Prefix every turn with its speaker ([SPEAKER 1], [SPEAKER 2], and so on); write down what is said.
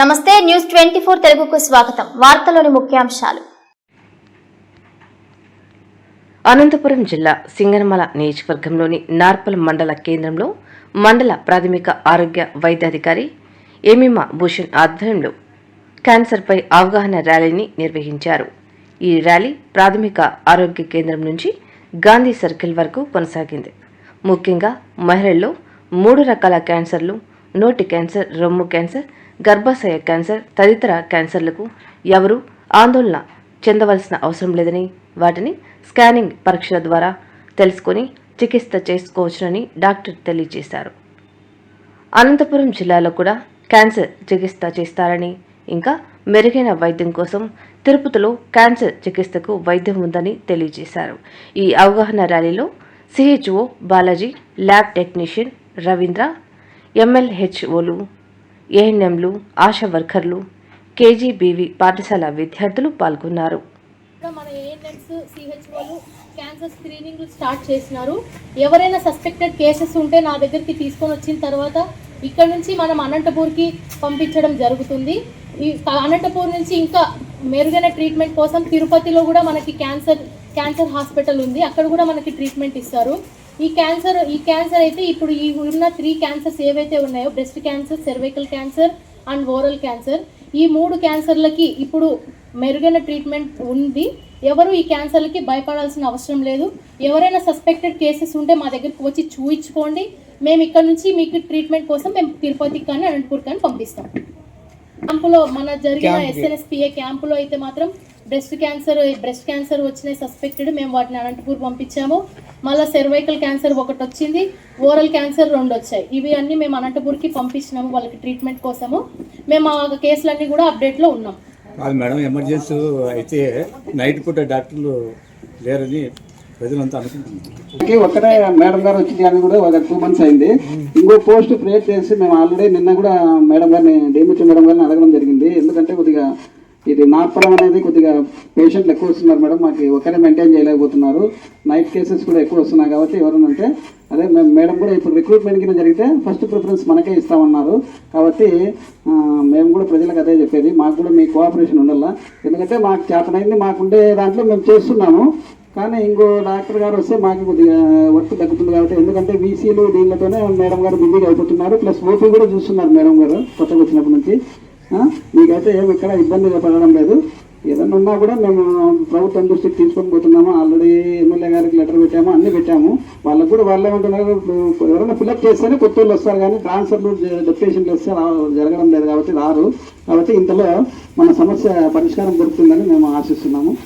[SPEAKER 1] నమస్తే news twenty four తెలుగుకు స్వాగతం. వార్తలోని ముఖ్యాంశాలు.
[SPEAKER 2] అనంతపురం జిల్లా సింగనమల నియోజకవర్గంలోని నార్పల్ మండల కేంద్రంలో మండల ప్రాథమిక ఆరోగ్య వైద్యాధికారి ఎమిమా భూషణ్ ఆధ్వర్యంలో క్యాన్సర్పై అవగాహన ర్యాలీని నిర్వహించారు. ఈ ర్యాలీ ప్రాథమిక ఆరోగ్య కేంద్రం నుంచి గాంధీ సర్కిల్ వరకు కొనసాగింది. ముఖ్యంగా మహిళల్లో మూడు రకాల క్యాన్సర్లు నోటి క్యాన్సర్ రొమ్ము క్యాన్సర్ గర్భాశయ క్యాన్సర్ తదితర క్యాన్సర్లకు ఎవరు ఆందోళన చెందవలసిన అవసరం లేదని వాటిని స్కానింగ్ పరీక్షల ద్వారా తెలుసుకొని చికిత్స చేసుకోవచ్చునని డాక్టర్ తెలియజేశారు. అనంతపురం జిల్లాలో కూడా క్యాన్సర్ చికిత్స చేస్తారని ఇంకా మెరుగైన వైద్యం కోసం తిరుపతిలో క్యాన్సర్ చికిత్సకు వైద్యం ఉందని తెలియజేశారు. ఈ అవగాహన ర్యాలీలో CHO Balaji lab technician Ravindra ఎంఎల్హెచ్ఓలు ఏఎన్ఎంలు ఆశా వర్కర్లు కేజీబీవీ పాఠశాల విద్యార్థులు పాల్గొన్నారు.
[SPEAKER 3] మన ఏఎన్ఎంస్ సిహెచ్ఓలు క్యాన్సర్ స్క్రీనింగ్ స్టార్ట్ చేసినారు. ఎవరైనా సస్పెక్టెడ్ కేసెస్ ఉంటే నా దగ్గరికి తీసుకొని వచ్చిన తర్వాత ఇక్కడ నుంచి మనం అనంతపూర్కి పంపించడం జరుగుతుంది. ఈ అనంతపూర్ నుంచి ఇంకా మెరుగైన ట్రీట్మెంట్ కోసం తిరుపతిలో కూడా మనకి క్యాన్సర్ క్యాన్సర్ హాస్పిటల్ ఉంది. అక్కడ కూడా మనకి ట్రీట్మెంట్ ఇస్తారు. ఈ క్యాన్సర్ ఈ క్యాన్సర్ అయితే ఇప్పుడు ఈ ఉన్న త్రీ క్యాన్సర్స్ ఏవైతే ఉన్నాయో breast cancer cervical cancer and oral cancer ఈ మూడు క్యాన్సర్లకి ఇప్పుడు మెరుగైన ట్రీట్మెంట్ ఉంది. ఎవరు ఈ క్యాన్సర్లకి భయపడాల్సిన అవసరం లేదు. ఎవరైనా సస్పెక్టెడ్ కేసెస్ ఉంటే మా దగ్గరికి వచ్చి చూయించుకోండి. మేము ఇక్కడ నుంచి మీకు ట్రీట్మెంట్ కోసం మేము తిరుపతికి కానీ అనంతపూర్ కానీ పంపిస్తాం. క్యాంపులో మన జరిగిన ఎస్ఎన్ఎస్పిఏ క్యాంపులో అయితే మాత్రం బ్రెస్ట్ క్యాన్సర్ బ్రెస్ట్ క్యాన్సర్ వచ్చిన సస్పెక్టెడ్ మేము వాటిని అనంతపూర్ పంపించాము. మళ్ళీ సెర్వైకల్ క్యాన్సర్ ఒకటి వచ్చింది ఓరల్ క్యాన్సర్ రెండు వచ్చాయి. ఇవి అన్నీ మేము అనంతపూర్కి పంపించినాము వాళ్ళకి ట్రీట్మెంట్ కోసము. మేము ఆ కేసులన్నీ కూడా అప్డేట్లో ఉన్నాం.
[SPEAKER 4] కాదు మేడం ఎమర్జెన్సీ అయితే నైట్ పూట డాక్టర్లు లేరని ప్రజలంతా అనుకుంటున్నారు.
[SPEAKER 5] ఓకే ఒక్కటే మేడం గారు వచ్చింది కానీ కూడా ఒక టూ మంత్స్ అయింది. ఇంకో పోస్ట్ క్రియేట్ చేసి మేము ఆల్రెడీ నిన్న కూడా మేడం గారిని డిఎంహెచ్ మేడం గారిని అడగడం జరిగింది. ఎందుకంటే కొద్దిగా ఇది నార్పడం అనేది కొద్దిగా పేషెంట్లు ఎక్కువ వస్తున్నారు మేడం. మాకు ఒకరే మెయింటైన్ చేయలేకపోతున్నారు. నైట్ కేసెస్ కూడా ఎక్కువ వస్తున్నాయి కాబట్టి ఎవరైనా అంటే అదే మేము మేడం కూడా ఇప్పుడు రిక్రూట్మెంట్ కింద జరిగితే ఫస్ట్ ప్రిఫరెన్స్ మనకే ఇస్తామన్నారు. కాబట్టి మేము కూడా ప్రజలకు అదే చెప్పేది. మాకు కూడా మీ కోఆపరేషన్ ఉండాలా? ఎందుకంటే మాకు చేతనైంది మాకుండే దాంట్లో మేము చేస్తున్నాము. కానీ ఇంకో డాక్టర్ గారు వస్తే మాకు కొద్దిగా వర్క్ తగ్గుతుంది కాబట్టి ఎందుకంటే వీసీలు దీనితోనే మేడం గారు బిజీగా అయిపోతున్నారు. ప్లస్ ఓపీ కూడా చూస్తున్నారు మేడం గారు కొత్తగా వచ్చినప్పటి నుంచి. మీకైతే ఏమి ఇక్కడ ఇబ్బందిగా పడడం లేదు. ఏదన్నా ఉన్నా కూడా మేము ప్రభుత్వం దృష్టికి తీసుకొని పోతున్నాము. ఆల్రెడీ ఎమ్మెల్యే గారికి లెటర్ పెట్టాము అన్ని పెట్టాము. వాళ్ళకు కూడా వాళ్ళు ఏమంటున్నారు ఎవరైనా ఫిల్అప్ చేస్తేనే కొత్త వాళ్ళు వస్తారు కానీ ట్రాన్స్ఫర్లు డెప్యుటేషన్లు వస్తే జరగడం లేదు కాబట్టి రారు. కాబట్టి ఇంతలో మన సమస్య పరిష్కారం దొరుకుతుందని మేము ఆశిస్తున్నాము.